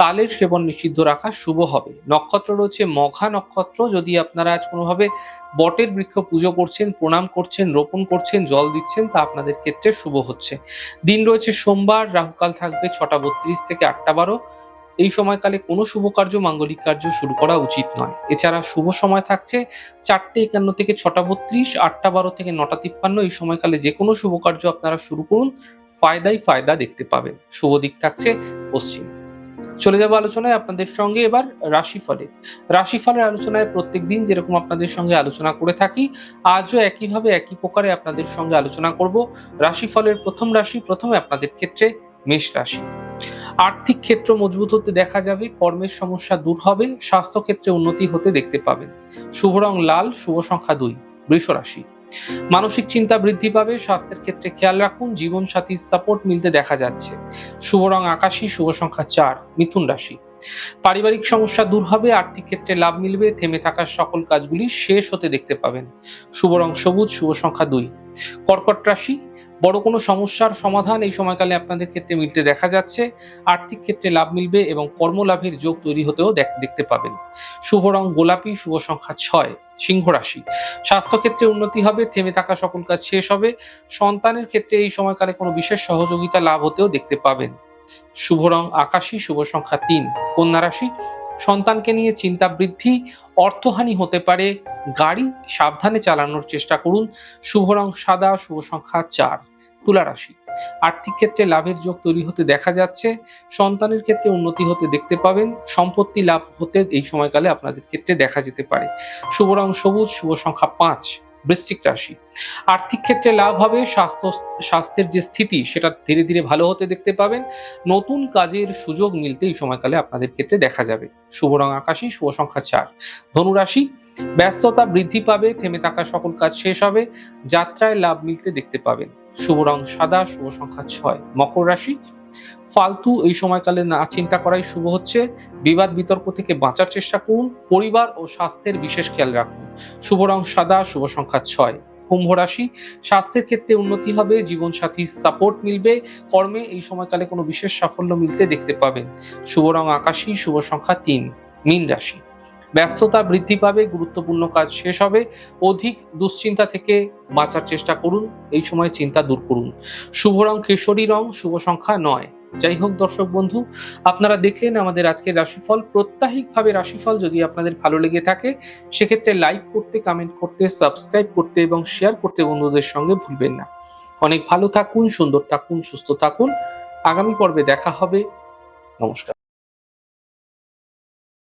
তালের সেবন নিষিদ্ধ রাখা শুভ হবে। নক্ষত্র রয়েছে মঘা নক্ষত্র। যদি আপনারা আজ কোনোভাবে বটের বৃক্ষ পুজো করছেন, প্রণাম করছেন, রোপণ করছেন, জল দিচ্ছেন, তা আপনাদের ক্ষেত্রে শুভ হচ্ছে। দিন রয়েছে সোমবার, রাহুকাল থাকবে ছটা বত্রিশ থেকে আটটা বারো। এই সময়কালে কোনো শুভ কার্য, মাঙ্গলিক কার্য শুরু করা উচিত নয়। এছাড়া শুভ সময় থাকছে চারটে একান্ন থেকে ছটা বত্রিশ, আটটা বারো থেকে নটা তিপ্পান্ন। এই সময়কালে যে কোনো শুভ কার্য আপনারা শুরু করুন। ফায়দাই ফায়দা দেখতে পাবেন। শুভ দিক থাকছে পশ্চিম। চলে যাব আলোচনায় আপনাদের সঙ্গে এবার রাশিফলে। রাশিফলের আলোচনায় প্রত্যেক দিন যেরকম আপনাদের সঙ্গে আলোচনা করে থাকি, আজও একইভাবে একই প্রকারে আপনাদের সঙ্গে আলোচনা করব। রাশিফলের প্রথম রাশি, প্রথমে আপনাদের ক্ষেত্রে মেষ রাশি। আর্থিক ক্ষেত্র মজবুত হতে দেখা যাবে, কর্মের সমস্যা দূর হবে স্বাস্থ্য ক্ষেত্রে উন্নতি হতে দেখতে পাবেন। শুভ রং লাল, শুভ সংখ্যা দুই, বৃষ রাশি। মানসিক চিন্তা বৃদ্ধি পাবে, স্বাস্থ্যের ক্ষেত্রে খেয়াল রাখুন জীবন সাথীর সাপোর্ট মিলতে দেখা যাচ্ছে। শুভ রং আকাশি, শুভ সংখ্যা চার, মিথুন রাশি। পারিবারিক সমস্যা দূর হবে, আর্থিক ক্ষেত্রে লাভ মিলবে, থেমে থাকার সকল কাজগুলি শেষ হতে দেখতে পাবেন। শুভ রং সবুজ, শুভ সংখ্যা দুই। কর্কট রাশি বড় কোনো সমস্যার সমাধান এই সময়কালে আপনাদের ক্ষেত্রে মিলতে দেখা যাচ্ছে। আর্থিক ক্ষেত্রে লাভ মিলবে এবং কর্মলাভের যোগ তৈরি হতেও দেখ- দেখতে পাবেন। শুভ রং গোলাপি, শুভ সংখ্যা ছয়, সিংহ রাশি। স্বাস্থ্যক্ষেত্রে উন্নতি হবে, থেমে থাকা সকল কাজ শেষ হবে। সন্তানের ক্ষেত্রে এই সময়কালে কোনো বিশেষ সহযোগিতা লাভ হতেও দেখতে পাবেন। শুভ রং আকাশী, শুভ সংখ্যা তিন, কন্যা রাশি। সন্তানকে নিয়ে চিন্তা বৃদ্ধি, অর্থহানি হতে পারে। গাড়ি সাবধানে চালানোর চেষ্টা করুন। শুভ রং সাদা, শুভ সংখ্যা চার। তুলা রাশি। আর্থিক ক্ষেত্রে লাভের যোগ তৈরি হতে দেখা যাচ্ছে। সন্তানের ক্ষেত্রে উন্নতি হতে দেখতে পাবেন। সম্পত্তি লাভ হতে এই সময়কালে আপনাদের ক্ষেত্রে দেখা যেতে পারে। শুভ রং সবুজ, শুভ সংখ্যা পাঁচ, বৃশ্চিক রাশি। আর্থিক ক্ষেত্রে লাভ হবে। স্বাস্থ্য, স্বাস্থ্যের যে স্থিতি, সেটা ধীরে ধীরে ভালো হতে দেখতে পাবেন। নতুন কাজের সুযোগ মিলতে এই সময়কালে আপনাদের ক্ষেত্রে দেখা যাবে। শুভ রং আকাশী, শুভ সংখ্যা চার। ধনুরাশি, ব্যস্ততা বৃদ্ধি পাবে। থেমে থাকা সকল কাজ শেষ হবে। যাত্রায় লাভ মিলতে দেখতে পাবেন। শুভ রং সাদা, শুভ সংখ্যা ছয়, মকর রাশি। ফালতু এই সময়কালে না চিন্তা করাই শুভ হচ্ছে। বিবাদ বিতর্ক থেকে বাঁচার চেষ্টা করুন। পরিবার ও স্বাস্থ্যের বিশেষ খেয়াল রাখুন। শুভ রং সাদা, শুভ সংখ্যা ছয়, কুম্ভ রাশি। স্বাস্থ্যের ক্ষেত্রে উন্নতি হবে জীবনসাথীর সাপোর্ট মিলবে। কর্মে এই সময়কালে কোনো বিশেষ সাফল্য মিলতে দেখতে পাবেন। শুভ রং আকাশী, শুভ সংখ্যা তিন, মীন রাশি। ব্যস্ততা বৃদ্ধি পাবে, গুরুত্বপূর্ণ কাজ শেষ হবে। অধিক দুশ্চিন্তা থেকে বাঁচার চেষ্টা করুন, এই সময় চিন্তা দূর করুন। শুভ রং, কেশরী রং, শুভ সংখ্যা নয়। যাই হোক দর্শক বন্ধু, আপনারা দেখলেন আমাদের আজকের রাশিফল। প্রত্যাহিকভাবে রাশিফল যদি আপনাদের ভালো লেগে থাকে, সেক্ষেত্রে লাইক করতে কমেন্ট করতে সাবস্ক্রাইব করতে এবং শেয়ার করতে বন্ধুদের সঙ্গে ভুলবেন না। অনেক ভালো থাকুন, সুন্দর থাকুন, সুস্থ থাকুন। আগামী পর্বে দেখা হবে। নমস্কার।